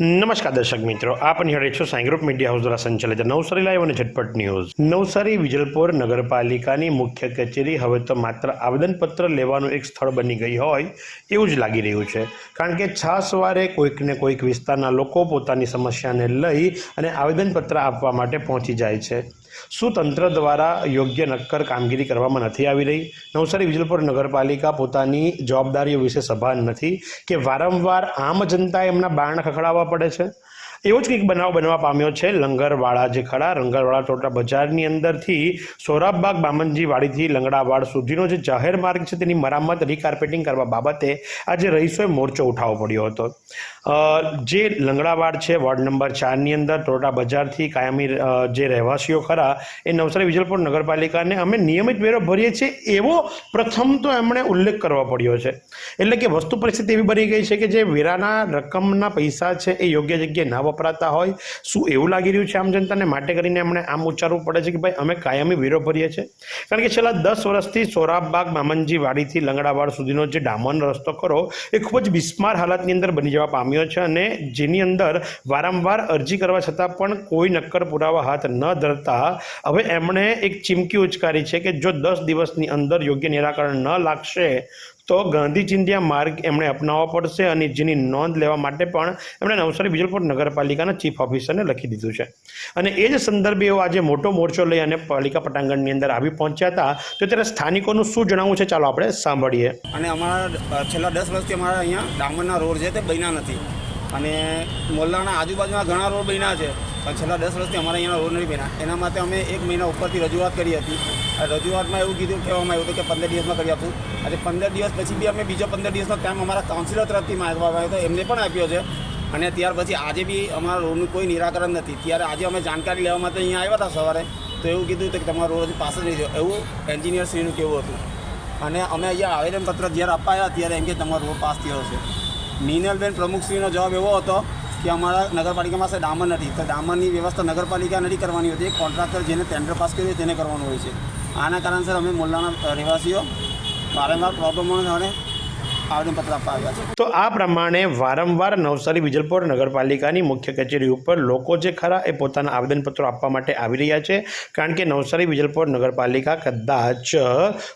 નમસ્કાર દર્શક મિત્રો, આપ નિહાળે છો સાંઈ ગ્રુપ મીડિયા હાઉસ દ્વારા સંચાલિત નવસારી લાઈવ અને ઝટપટ ન્યૂઝ. નવસારી વિજલપોર નગરપાલિકાની મુખ્ય કચેરી હવે તો માત્ર આવેદનપત્ર લેવાનું એક સ્થળ બની ગઈ હોય એવું જ લાગી રહ્યું છે. કારણ કે છ સવારે કોઈકને કોઈક વિસ્તારના લોકો પોતાની સમસ્યાને લઈ અને આવેદનપત્ર આપવા માટે પહોંચી જાય છે. શું તંત્ર દ્વારા યોગ્ય નક્કર કામગીરી કરવામાં નથી આવી રહી. નવસારી વિજલપુર નગરપાલિકા પોતાની જવાબદારીઓ વિશે સભાન નથી કે વારંવાર આમ જનતા એમના બારણા ખખડાવવા પડે છે. એવો જ કંઈક બનાવ બનવા પામ્યો છે લંગરવાળા જે ખરા લંગરવાળા ટોટા બજારની અંદરથી સોરાબબાગ બામનજી વાડીથી લંગડાવાડ સુધીનો જે જાહેર માર્ગ છે તેની મરામત રીકાર્પેટિંગ કરવા બાબતે આજે રહીશોએ મોરચો ઉઠાવવો પડ્યો હતો. જે લંગડાવાડ છે, વોર્ડ નંબર ચારની અંદર ટોટા બજારથી કાયમી જે રહેવાસીઓ ખરા, એ નવસારી વિજલપુર નગરપાલિકાને અમે નિયમિત વેરો ભરીએ છીએ એવો પ્રથમ તો એમણે ઉલ્લેખ કરવા પડ્યો છે. એટલે કે વસ્તુ પરિસ્થિતિ એવી બની ગઈ છે કે જે વેરાના રકમના પૈસા છે એ યોગ્ય જગ્યાએ ના વપરાતા હોય. શું એવું લાગી રહ્યું છે આમ જનતાને? માટે કરીને એમણે આમ ઉચ્ચારવું પડે છે કે ભાઈ, અમે કાયમી વેરો ભરીએ છીએ. કારણ કે છેલ્લા દસ વર્ષથી સોરાબબાગ મામનજી વાડીથી લંગડાવાડ સુધીનો જે ડામરનો રસ્તો કરો એ ખૂબ જ બિસ્માર હાલતની અંદર બની જવા પામ્યો છે અને જેની અંદર વારંવાર અરજી કરવા છતાં પણ કોઈ નક્કર પુરાવા હાથ ન ધરતા, હવે એમણે એક ચીમકી ઉચકારી છે કે જો દસ દિવસની અંદર યોગ્ય નિરાકરણ ન લાગશે તો ગાંધી ચિંધ્યા માર્ગ એમણે અપનાવવો પડશે અને જેની નોંધ લેવા માટે પણ એમણે નવસારી વિજલપોર નગરપાલિકાના ચીફ ઓફિસરને લખી દીધું છે. અને એ જ સંદર્ભે એઓ આજે મોટો મોરચો લઈ અને પાલિકા પટાંગણની અંદર આવી પહોંચ્યા હતા. તો ત્યારે સ્થાનિકોનું શું જણાવવું છે? ચાલો આપણે સાંભળીએ. અને અમારા છેલ્લા દસ વર્ષથી અમારા અહીંયા ડામરના રોડ છે તે બન્યા નથી. અને મોલ્લાના આજુબાજુના ઘણા રોડ બન્યા છે. પણ છેલ્લા દસ વર્ષથી અમારા અહીંયા રોડ નથી બન્યા. એના માટે અમે એક મહિના ઉપરથી રજૂઆત કરી હતી. રજૂઆતમાં એવું કીધું, કહેવામાં આવ્યું હતું કે પંદર દિવસમાં કરી આપશું. આજે પંદર દિવસ પછી બી અમે બીજો પંદર દિવસનો ટાઈમ અમારા કાઉન્સિલર તરફથી માંગવામાં આવ્યો હતો. એમને પણ આપ્યો છે. અને ત્યાર પછી આજે બી અમારા રોડનું કોઈ નિરાકરણ નથી. ત્યારે આજે અમે જાણકારી લેવા માટે અહીંયા આવ્યા હતા સવારે. તો એવું કીધું કે તમારો રોડ હજી પાસ જ નહીં થયો. એવું એન્જિનિયરશ્રીનું કેવું હતું. અને અમે અહીંયા આવેદનપત્ર જ્યારે અપાયા ત્યારે એમ કે તમારો રોડ પાસ થયો છે. નીનલબેન પ્રમુખશ્રીનો જવાબ એવો હતો કે અમારા નગરપાલિકામાં પાસે ડામર નથી. તો ડામરની વ્યવસ્થા નગરપાલિકા નથી કરવાની હોતી. કોન્ટ્રાક્ટર જેને ટેન્ડર પાસ કર્યું તેને કરવાનું હોય છે. આના કારણસર અમે મોલ્લાના રહેવાસીઓ વારંવાર પ્રોબ્લેમોને કારણે આવેદનપત્ર આપવા આવ્યા છે. તો આ પ્રમાણે વારંવાર નવસારી વિજલપોર નગરપાલિકાની મુખ્ય કચેરી ઉપર લોકો જે ખરા એ પોતાના આવેદનપત્રો આપવા માટે આવી રહ્યા છે. કારણ કે નવસારી વિજલપોર નગરપાલિકા કદાચ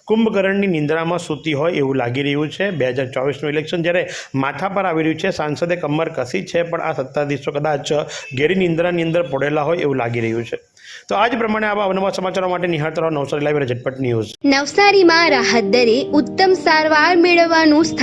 કુંભકરણની નિંદ્રામાં સૂતી હોય એવું લાગી રહ્યું છે. બે હજાર ચોવીસનું ઇલેક્શન જ્યારે માથા પર આવી રહ્યું છે સાંસદે કમર કસી છે પણ આ સત્તાધીશો કદાચ ઘેરી નિંદ્રાની અંદર પડેલા હોય એવું લાગી રહ્યું છે. તો આજ પ્રમાણે આવા અવનવા સમાચારો માટે નિહાળતા રહો નવસારી લાઈવ ઝટપટ ન્યૂઝ. નવસારીમાં રાહત દરે ઉત્તમ સારવાર મેળવવાનું